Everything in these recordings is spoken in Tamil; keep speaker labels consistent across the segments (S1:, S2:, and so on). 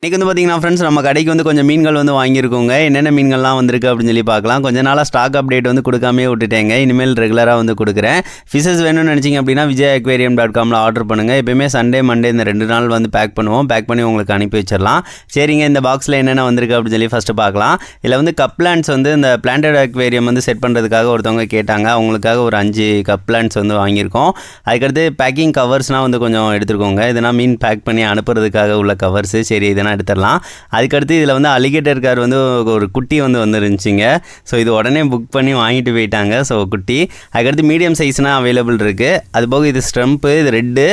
S1: இன்றைக்கி வந்து பார்த்தீங்கன்னா ஃப்ரெண்ட்ஸ் நம்ம கடைக்கு வந்து கொஞ்சம் மீன்கள் வந்து வாங்கியிருக்கோங்க. என்னென்ன மீன்கள்லாம் வந்திருக்கு அப்படின்னு சொல்லி பார்க்கலாம். கொஞ்ச நாளாக ஸ்டாக் அப்டேட் வந்து கொடுக்காமே விட்டுட்டேங்க. இனிமேல் ரெகுலராக வந்து கொடுக்குறேன். ஃபிஷஸ் வேணும்னு நினச்சிங்க அப்படின்னா விஜய் அக்வேரியம் டாட் காமில் ஆர்டர் பண்ணுங்கள் எப்பயுமே சண்டே மண்டே இந்த ரெண்டு நாள் வந்து பேக் பண்ணுவோம். பேக் பண்ணி உங்களுக்கு அனுப்பி வச்சிடலாம். சரிங்க இந்த பாக்ஸில் என்னென்ன வந்திருக்கு அப்படின்னு சொல்லி ஃபஸ்ட்டு பார்க்கலாம். இதில் வந்து கப் பிளான்ட்ஸ் வந்து இந்த பிளான்டட் அக்வேரியம் வந்து செட் பண்ணுறதுக்காக ஒருத்தவங்க கேட்டாங்க. அவங்களுக்காக ஒரு அஞ்சு கப் பிளான்ட்ஸ் வந்து வாங்கியிருக்கோம். அதுக்கடுத்து பேக்கிங் கவர்ஸ்னால் வந்து கொஞ்சம் எடுத்துருக்கோங்க இதெல்லாம் மீன் பேக் பண்ணி அனுப்புறதுக்காக உள்ள கவர்ஸு சரி இதெல்லாம் எடுத்துடலாம். அதுக்கடுத்து இதில் வந்து அலிகேட்டர் கார் வந்து ஒரு குட்டி வந்து வந்துருந்துச்சிங்க. ஸோ இது உடனே புக் பண்ணி வாங்கிட்டு போயிட்டாங்க. ஸோ குட்டி. அதுக்கடுத்து மீடியம் சைஸ்னால் அவைலபிள் இருக்குது அது போக இது ஸ்ட்ரம்ப்பு இது ரெட்டு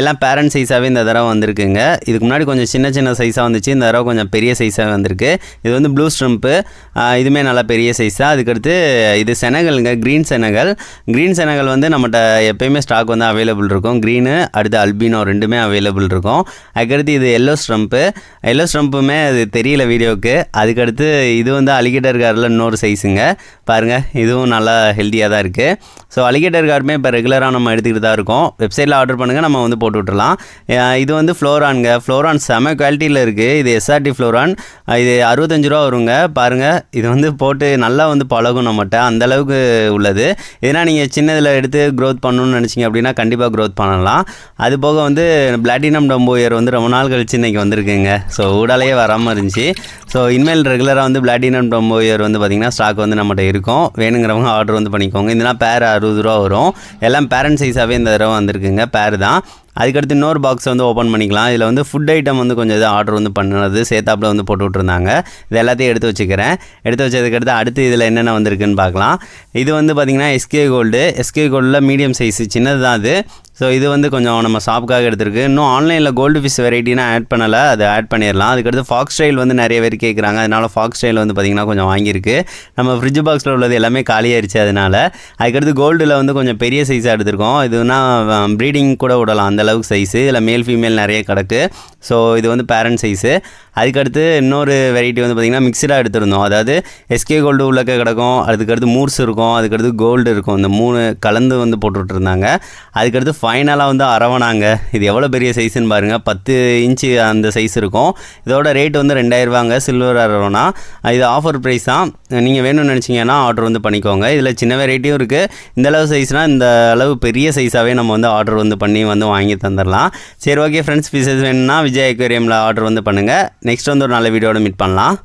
S1: எல்லாம் பேரண்ட் சைஸாகவே இந்த தடவை வந்திருக்குங்க. இதுக்கு முன்னாடி கொஞ்சம் சின்ன சின்ன சைஸாக வந்துச்சு. இந்த தடவை கொஞ்சம் பெரிய சைஸாக வந்திருக்கு. இது வந்து ப்ளூ ஸ்ட்ரம்ப்பு இதுவுமே நல்லா பெரிய சைஸ் தான் அதுக்கடுத்து இது செனகலுங்க. Green Senegal. க்ரீன் செனகல் வந்து நம்மகிட்ட எப்பயுமே ஸ்டாக் வந்து அவைலபிள் இருக்கும். க்ரீனு அடுத்து அல்பினோ ரெண்டுமே அவைலபிள் இருக்கும். அதுக்கடுத்து இது எல்லோ ஸ்ட்ரம்ப்பு எல்லோ ஸ்டம்ப்புமே அது தெரியல வீடியோவுக்கு. அதுக்கடுத்து இது வந்து அலிகேட்டர் காரில் இன்னொரு சைஸுங்க. பாருங்கள் இதுவும் நல்லா ஹெல்த்தியாக தான் இருக்குது ஸோ அலிகேட்டர் காருமே இப்போ ரெகுலராக நம்ம எடுத்துக்கிட்டு தான் இருக்கோம். வெப்சைட்டில் ஆர்டர் பண்ணுங்கள் நம்ம வந்து போட்டு விட்ரலாம் இது வந்து ஃப்ளோரான்ங்க ஃப்ளோரான் செம குவாலிட்டியில் இருக்குது இது எஸ்ஆர்டி ஃப்ளோரான் இது அறுபத்தஞ்சு ரூபா வருங்க. பாருங்கள் இது வந்து போட்டு நல்லா வந்து பழகும் நம்மகிட்ட. அந்தளவுக்கு உள்ளது. இதனால் நீங்கள் சின்னதில் எடுத்து க்ரோத் பண்ணணும்னு நினச்சிங்க அப்படின்னா கண்டிப்பாக க்ரோத் பண்ணலாம். அது போக வந்து பிளாட்டினம் டம்போயர் வந்து ரொம்ப நாள் கழிச்சு இன்றைக்கி வந்திருக்குங்க. ஸோ ஊடாலேயே வராமல் இருந்துச்சு. ஸோ இனிமேல் ரெகுலராக வந்து பிளாட்டினம் டம்போயர் வந்து பார்த்திங்கன்னா ஸ்டாக் வந்து நம்மகிட்ட இருக்கும். வேணுங்கிறவங்க ஆர்டர் வந்து பண்ணிக்கோங்க. இதெல்லாம் பேர் அறுபது ரூபா வரும். எல்லாம் பேரண்ட் சைஸாகவே இந்த தடவை வந்திருக்குங்க. பேர் தான். அதுக்கடுத்து இன்னொரு பாக்ஸ் வந்து ஓப்பன் பண்ணிக்கலாம். இதில் வந்து ஃபுட் ஐட்டம் வந்து கொஞ்சம் இது ஆர்டர் வந்து பண்ணுறது சேத்தாப்பில் வந்து போட்டு விட்ருந்தாங்க இது எல்லாத்தையும் எடுத்து வச்சுக்கிறேன். எடுத்து வச்சதுக்கடுத்து அடுத்து இதில் என்னென்ன வந்திருக்குன்னு பார்க்கலாம் இது வந்து பார்த்திங்கன்னா எஸ்கே கோல்டு எஸ்கே கோல்டில் மீடியம் சைஸு சின்னது தான் அது. ஸோ இது வந்து கொஞ்சம் நம்ம ஷாப்புக்காக எடுத்திருக்கு. இன்னும் ஆன்லைனில் கோல்டு ஃபிஷ் வெரைட்டினா ஆட் பண்ணலை. அதை ஆட் பண்ணிடலாம் அதுக்கடுத்து ஃபாக்ஸ் ஸ்டைல் வந்து நிறைய பேர் கேட்குறாங்க அதனால ஃபாக்ஸ் ஸ்டைல் வந்து பார்த்திங்கன்னா கொஞ்சம் வாங்கியிருக்கு. நம்ம ஃப்ரிட்ஜ் பாக்ஸில் உள்ளது எல்லாமே காலியாயிருச்சு அதனால. அதுக்கடுத்து கோல்டில் வந்து கொஞ்சம் பெரிய சைஸாக எடுத்திருக்கோம். இதுனா ப்ரீடிங் கூட விடலாம். அந்த அளவுக்கு சைஸு இதில் மேல் ஃபீமேல் நிறைய கிடக்கு. ஸோ இது வந்து பேரண்ட் சைஸு அதுக்கடுத்து இன்னொரு வெரைட்டி வந்து பார்த்திங்கன்னா மிக்சடாக எடுத்திருந்தோம். அதாவது எஸ்கே கோல்டு உள்ளக்க கிடக்கும். அதுக்கடுத்து மூர்ஸ் இருக்கும். அதுக்கடுத்து கோல்டு இருக்கும். இந்த மூணு கலந்து வந்து போட்டுட்ருந்தாங்க அதுக்கடுத்து ஃபைனலாக வந்து அரவணாங்க. இது எவ்வளோ பெரிய சைஸ்ன்னு பாருங்கள் பத்து இன்ச்சு அந்த சைஸ் இருக்கும். இதோட ரேட் வந்து ரெண்டாயிரரூவாங்க சில்வர் அரவணா. இது ஆஃபர் ப்ரைஸ் தான். நீங்கள் வேணும்னு நினச்சிங்கன்னா ஆர்டர் வந்து பண்ணிக்கோங்க. இதில் சின்ன வெரைட்டியும் இருக்குது இந்த அளவு சைஸ்னால் இந்த அளவு பெரிய சைஸாகவே நம்ம வந்து ஆர்டர் வந்து பண்ணி வந்து வாங்கி தந்துடலாம் சரி ஓகே ஃப்ரெண்ட்ஸ் பீசஸ் வேணும்னா விஜய் அக்வேரியமில் ஆர்டர் வந்து பண்ணுங்கள் நெக்ஸ்ட் வந்து ஒரு நல்ல வீடியோட மீட் பண்ணலாம்.